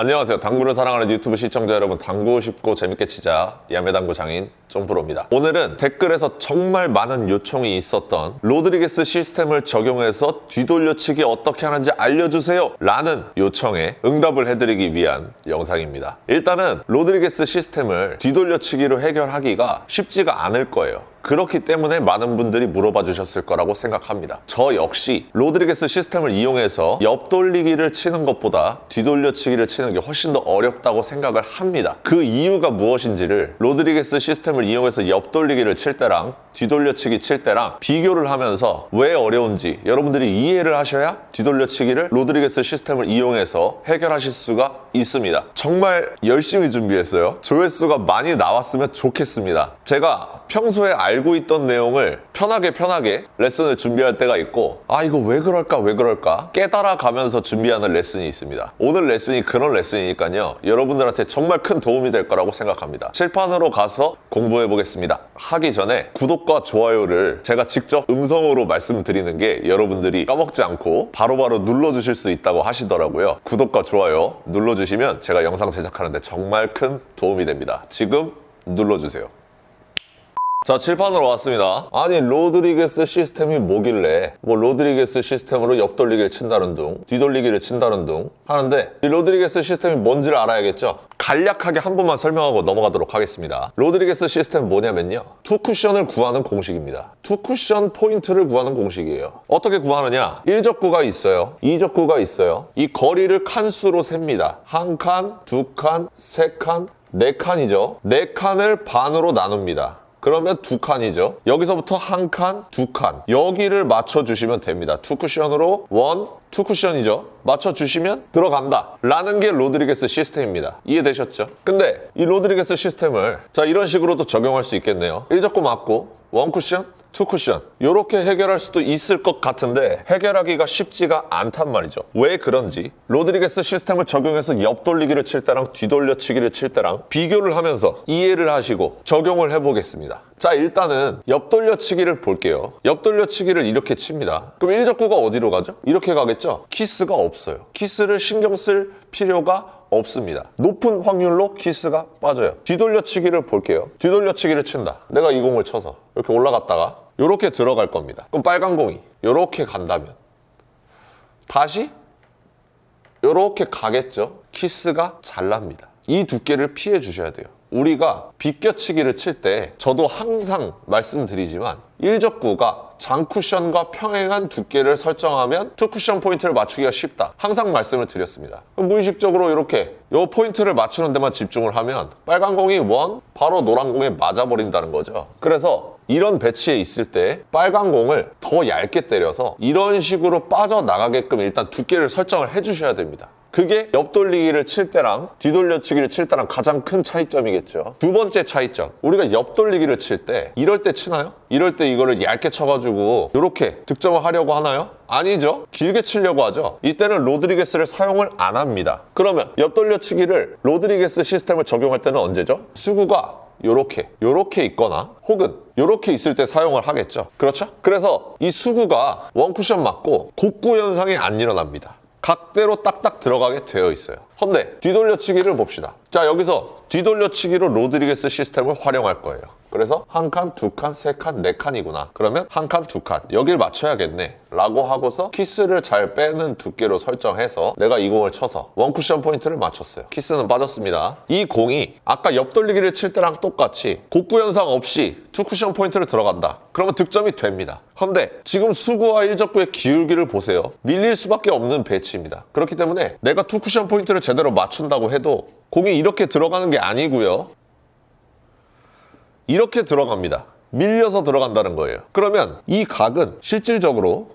안녕하세요. 당구를 사랑하는 유튜브 시청자 여러분, 당구 쉽고 재밌게 치자 야매당구 장인 쫑프로입니다. 오늘은 댓글에서 정말 많은 요청이 있었던 로드리게스 시스템을 적용해서 뒤돌려치기 어떻게 하는지 알려주세요 라는 요청에 응답을 해드리기 위한 영상입니다. 일단은 로드리게스 시스템을 뒤돌려치기로 해결하기가 쉽지가 않을 거예요. 그렇기 때문에 많은 분들이 물어봐 주셨을 거라고 생각합니다. 저 역시 로드리게스 시스템을 이용해서 옆돌리기를 치는 것보다 뒤돌려치기를 치는 게 훨씬 더 어렵다고 생각을 합니다. 그 이유가 무엇인지를 로드리게스 시스템을 이용해서 옆돌리기를 칠 때랑 뒤돌려치기 칠 때랑 비교를 하면서 왜 어려운지 여러분들이 이해를 하셔야 뒤돌려치기를 로드리게스 시스템을 이용해서 해결하실 수가 있습니다. 정말 열심히 준비했어요. 조회수가 많이 나왔으면 좋겠습니다. 제가 평소에 알고 있던 내용을 편하게 편하게 레슨을 준비할 때가 있고 아 이거 왜 그럴까 왜 그럴까 깨달아 가면서 준비하는 레슨이 있습니다. 오늘 레슨이 그런 레슨이니까요. 여러분들한테 정말 큰 도움이 될 거라고 생각합니다. 칠판으로 가서 공부해 보겠습니다. 하기 전에 구독과 좋아요를 제가 직접 음성으로 말씀드리는 게 여러분들이 까먹지 않고 바로바로 눌러주실 수 있다고 하시더라고요. 구독과 좋아요 눌러주시면 제가 영상 제작하는데 정말 큰 도움이 됩니다. 지금 눌러주세요. 자, 칠판으로 왔습니다. 아니, 로드리게스 시스템이 뭐길래, 뭐, 로드리게스 시스템으로 옆돌리기를 친다는 둥, 뒤돌리기를 친다는 둥 하는데, 이 로드리게스 시스템이 뭔지를 알아야겠죠? 간략하게 한 번만 설명하고 넘어가도록 하겠습니다. 로드리게스 시스템 뭐냐면요. 투 쿠션을 구하는 공식입니다. 투 쿠션 포인트를 구하는 공식이에요. 어떻게 구하느냐? 1적구가 있어요. 2적구가 있어요. 이 거리를 칸수로 셉니다. 한 칸, 두 칸, 세 칸, 네 칸이죠. 네 칸을 반으로 나눕니다. 그러면 두 칸이죠. 여기서부터 한 칸, 두 칸. 여기를 맞춰주시면 됩니다. 투 쿠션으로 원, 투 쿠션이죠. 맞춰주시면 들어간다. 라는 게 로드리게스 시스템입니다. 이해되셨죠? 근데 이 로드리게스 시스템을 자 이런 식으로도 적용할 수 있겠네요. 1적구 맞고 원 쿠션, 투 쿠션. 이렇게 해결할 수도 있을 것 같은데 해결하기가 쉽지가 않단 말이죠. 왜 그런지. 로드리게스 시스템을 적용해서 옆돌리기를 칠 때랑 뒤돌려치기를 칠 때랑 비교를 하면서 이해를 하시고 적용을 해보겠습니다. 자 일단은 옆돌려치기를 볼게요. 옆돌려치기를 이렇게 칩니다. 그럼 1적구가 어디로 가죠? 이렇게 가겠죠? 키스가 없어요. 키스를 신경 쓸 필요가 없습니다. 높은 확률로 키스가 빠져요. 뒤돌려치기를 볼게요. 뒤돌려치기를 친다. 내가 이 공을 쳐서 이렇게 올라갔다가 이렇게 들어갈 겁니다. 그럼 빨간 공이 이렇게 간다면 다시 이렇게 가겠죠. 키스가 잘 납니다. 이 두께를 피해 주셔야 돼요. 우리가 비껴치기를 칠 때 저도 항상 말씀드리지만 1적구가 장쿠션과 평행한 두께를 설정하면 투쿠션 포인트를 맞추기가 쉽다. 항상 말씀을 드렸습니다. 무의식적으로 이렇게 이 포인트를 맞추는 데만 집중을 하면 빨간 공이 원, 바로 노란 공에 맞아버린다는 거죠. 그래서 이런 배치에 있을 때 빨간 공을 더 얇게 때려서 이런 식으로 빠져나가게끔 일단 두께를 설정을 해주셔야 됩니다. 그게 옆돌리기를 칠 때랑 뒤돌려치기를 칠 때랑 가장 큰 차이점이겠죠. 두 번째 차이점. 우리가 옆돌리기를 칠 때 이럴 때 치나요? 이럴 때 이거를 얇게 쳐가지고 이렇게 득점을 하려고 하나요? 아니죠. 길게 치려고 하죠. 이때는 로드리게스를 사용을 안 합니다. 그러면 옆돌려치기를 로드리게스 시스템을 적용할 때는 언제죠? 수구가 요렇게 요렇게 있거나 혹은 요렇게 있을 때 사용을 하겠죠 그렇죠? 그래서 이 수구가 원쿠션 맞고 곡구 현상이 안 일어납니다 각대로 딱딱 들어가게 되어 있어요. 헌데 뒤돌려치기를 봅시다. 자 여기서 뒤돌려치기로 로드리게스 시스템을 활용할 거예요. 그래서 한 칸, 두 칸, 세 칸, 네 칸이구나. 그러면 한 칸, 두 칸. 여길 맞춰야겠네. 라고 하고서 키스를 잘 빼는 두께로 설정해서 내가 이 공을 쳐서 원쿠션 포인트를 맞췄어요. 키스는 빠졌습니다. 이 공이 아까 옆돌리기를 칠 때랑 똑같이 곡구 현상 없이 투쿠션 포인트를 들어간다. 그러면 득점이 됩니다 헌데 지금 수구와 일적구의 기울기를 보세요 밀릴 수밖에 없는 배치입니다 그렇기 때문에 내가 투쿠션 포인트를 제대로 맞춘다고 해도 공이 이렇게 들어가는 게 아니고요 이렇게 들어갑니다. 밀려서 들어간다는 거예요. 그러면 이 각은 실질적으로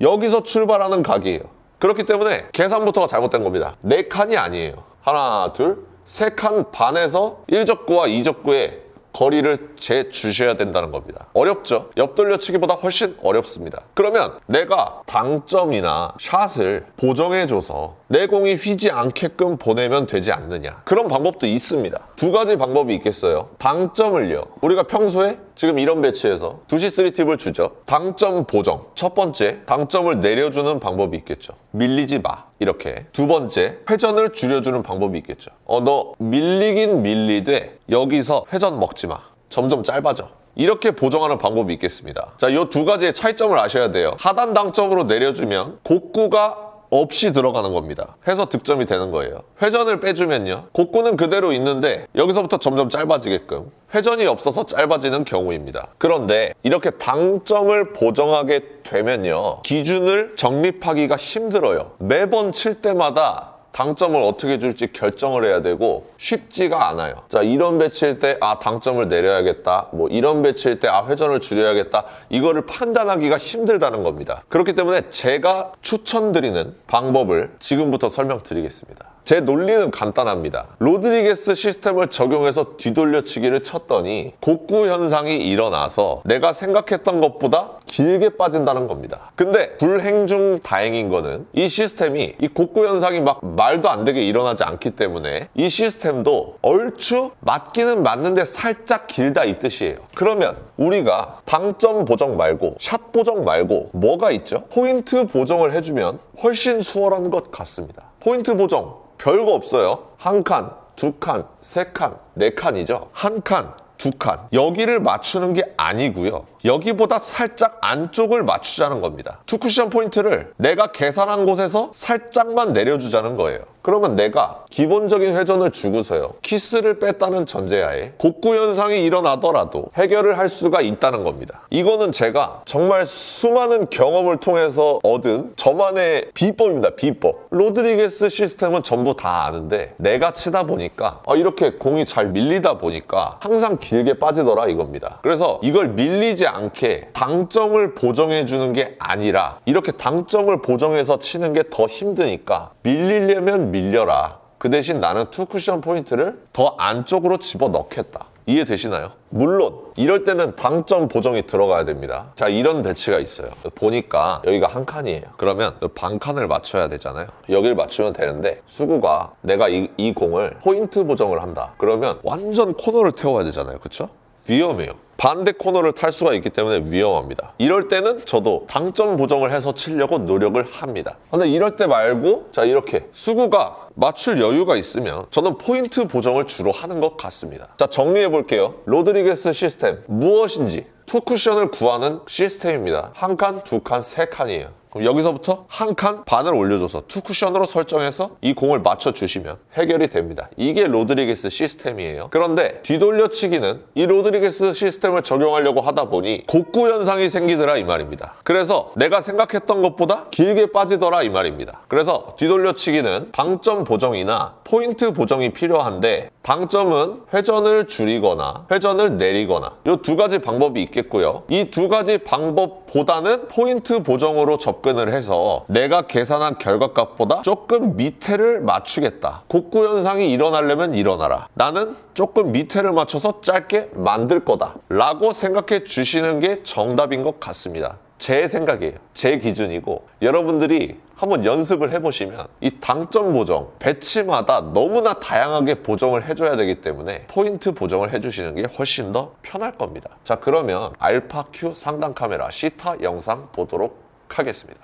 여기서 출발하는 각이에요. 그렇기 때문에 계산부터가 잘못된 겁니다. 네 칸이 아니에요. 하나, 둘, 세 칸 반에서 1적구와 2적구의 거리를 재주셔야 된다는 겁니다. 어렵죠? 옆돌려치기보다 훨씬 어렵습니다. 그러면 내가 당점이나 샷을 보정해줘서 내 공이 휘지 않게끔 보내면 되지 않느냐. 그런 방법도 있습니다. 두 가지 방법이 있겠어요. 당점을요. 우리가 평소에 지금 이런 배치에서 2시 3팁을 주죠. 당점 보정. 첫 번째, 당점을 내려주는 방법이 있겠죠. 밀리지 마. 이렇게. 두 번째, 회전을 줄여주는 방법이 있겠죠. 어, 너 밀리긴 밀리되 여기서 회전 먹지 마. 점점 짧아져. 이렇게 보정하는 방법이 있겠습니다. 자, 이 두 가지의 차이점을 아셔야 돼요. 하단 당점으로 내려주면 곡구가 없이 들어가는 겁니다. 해서 득점이 되는 거예요. 회전을 빼주면요. 곡구는 그대로 있는데 여기서부터 점점 짧아지게끔 회전이 없어서 짧아지는 경우입니다. 그런데 이렇게 당점을 보정하게 되면요. 기준을 정립하기가 힘들어요. 매번 칠 때마다 당점을 어떻게 줄지 결정을 해야 되고 쉽지가 않아요. 자, 이런 배치일 때, 아, 당점을 내려야겠다. 뭐, 이런 배치일 때, 아, 회전을 줄여야겠다. 이거를 판단하기가 힘들다는 겁니다. 그렇기 때문에 제가 추천드리는 방법을 지금부터 설명드리겠습니다. 제 논리는 간단합니다. 로드리게스 시스템을 적용해서 뒤돌려치기를 쳤더니 곡구 현상이 일어나서 내가 생각했던 것보다 길게 빠진다는 겁니다. 근데 불행 중 다행인 거는 이 시스템이 이 곡구 현상이 막 말도 안 되게 일어나지 않기 때문에 이 시스템도 얼추 맞기는 맞는데 살짝 길다 이 뜻이에요. 그러면 우리가 당점 보정 말고 샷 보정 말고 뭐가 있죠? 포인트 보정을 해주면 훨씬 수월한 것 같습니다. 포인트 보정 별거 없어요. 한 칸, 두 칸, 세 칸, 네 칸이죠. 한 칸, 두 칸. 여기를 맞추는 게 아니고요. 여기보다 살짝 안쪽을 맞추자는 겁니다. 투 쿠션 포인트를 내가 계산한 곳에서 살짝만 내려주자는 거예요. 그러면 내가 기본적인 회전을 주고서요. 키스를 뺐다는 전제하에 곡구 현상이 일어나더라도 해결을 할 수가 있다는 겁니다. 이거는 제가 정말 수많은 경험을 통해서 얻은 저만의 비법입니다. 비법. 로드리게스 시스템은 전부 다 아는데 내가 치다 보니까 아, 이렇게 공이 잘 밀리다 보니까 항상 길게 빠지더라 이겁니다. 그래서 이걸 밀리지 않게 당점을 보정해 주는 게 아니라 이렇게 당점을 보정해서 치는 게 더 힘드니까 밀리려면 밀려라. 그 대신 나는 투 쿠션 포인트를 더 안쪽으로 집어 넣겠다. 이해되시나요? 물론 이럴 때는 당점 보정이 들어가야 됩니다. 자 이런 배치가 있어요. 보니까 여기가 한 칸이에요. 그러면 반 칸을 맞춰야 되잖아요. 여기를 맞추면 되는데 수구가 내가 이, 이 공을 포인트 보정을 한다. 그러면 완전 코너를 태워야 되잖아요. 그렇죠? 위험해요. 반대 코너를 탈 수가 있기 때문에 위험합니다. 이럴 때는 저도 당점 보정을 해서 치려고 노력을 합니다. 근데 이럴 때 말고 자 이렇게 수구가 맞출 여유가 있으면 저는 포인트 보정을 주로 하는 것 같습니다. 자 정리해 볼게요. 로드리게스 시스템 무엇인지 투 쿠션을 구하는 시스템입니다. 한 칸, 두 칸, 세 칸이에요. 그럼 여기서부터 한 칸 반을 올려줘서 투 쿠션으로 설정해서 이 공을 맞춰주시면 해결이 됩니다. 이게 로드리게스 시스템이에요. 그런데 뒤돌려치기는 이 로드리게스 시스템을 적용하려고 하다 보니 곡구 현상이 생기더라 이 말입니다. 그래서 내가 생각했던 것보다 길게 빠지더라 이 말입니다. 그래서 뒤돌려치기는 당점 보정이나 포인트 보정이 필요한데 당점은 회전을 줄이거나 회전을 내리거나 이 두 가지 방법이 있겠고요. 이 두 가지 방법보다는 포인트 보정으로 접근 을 해서 내가 계산한 결과값보다 조금 밑에를 맞추겠다. 곡구 현상이 일어나려면 일어나라. 나는 조금 밑에를 맞춰서 짧게 만들 거다. 라고 생각해 주시는 게 정답인 것 같습니다. 제 생각이에요. 제 기준이고 여러분들이 한번 연습을 해보시면 이 당점 보정 배치마다 너무나 다양하게 보정을 해줘야 되기 때문에 포인트 보정을 해주시는 게 훨씬 더 편할 겁니다. 자 그러면 알파큐 상단 카메라 시타 영상 보도록 하겠습니다.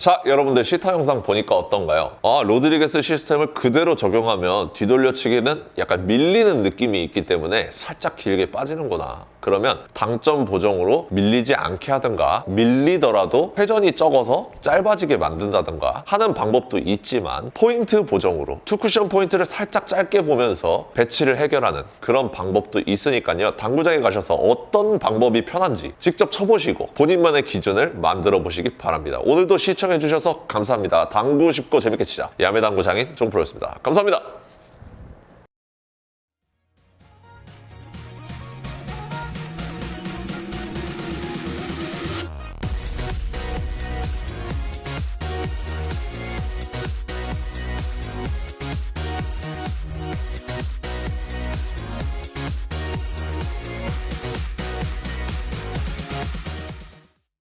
자, 여러분들 시타 영상 보니까 어떤가요? 아, 로드리게스 시스템을 그대로 적용하면 뒤돌려치기는 약간 밀리는 느낌이 있기 때문에 살짝 길게 빠지는구나. 그러면 당점 보정으로 밀리지 않게 하든가 밀리더라도 회전이 적어서 짧아지게 만든다든가 하는 방법도 있지만 포인트 보정으로 투쿠션 포인트를 살짝 짧게 보면서 배치를 해결하는 그런 방법도 있으니까요. 당구장에 가셔서 어떤 방법이 편한지 직접 쳐보시고 본인만의 기준을 만들어 보시기 바랍니다. 오늘도 시청해 주셔서 감사합니다. 당구 쉽고 재밌게 치자. 야매당구 장인 종프로였습니다. 감사합니다.